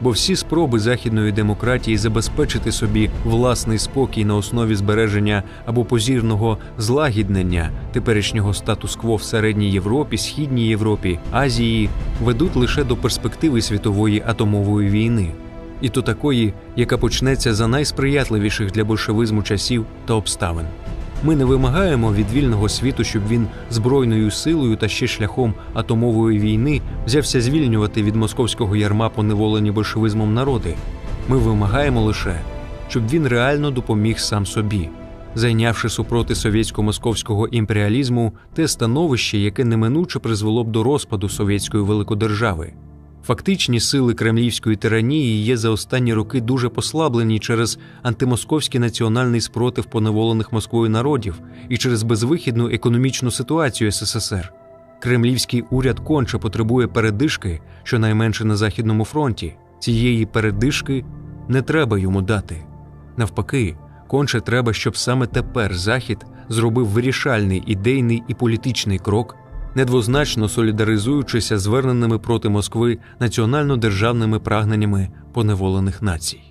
Бо всі спроби західної демократії забезпечити собі власний спокій на основі збереження або позірного злагіднення теперішнього статус-кво в середній Європі, східній Європі, Азії ведуть лише до перспективи світової атомової війни, і то такої, яка почнеться за найсприятливіших для большевизму часів та обставин. Ми не вимагаємо від вільного світу, щоб він збройною силою та ще шляхом атомової війни взявся звільнювати від московського ярма поневолені большевизмом народи. Ми вимагаємо лише, щоб він реально допоміг сам собі, зайнявши супроти совєтсько-московського імперіалізму те становище, яке неминуче призвело б до розпаду совєтської великодержави. Фактичні сили кремлівської тиранії є за останні роки дуже послаблені через антимосковський національний спротив поневолених Москвою народів і через безвихідну економічну ситуацію СССР. Кремлівський уряд конче потребує передишки, щонайменше на Західному фронті. Цієї передишки не треба йому дати. Навпаки, конче треба, щоб саме тепер Захід зробив вирішальний ідейний і політичний крок недвозначно солідаризуючися зверненими проти Москви національно-державними прагненнями поневолених націй.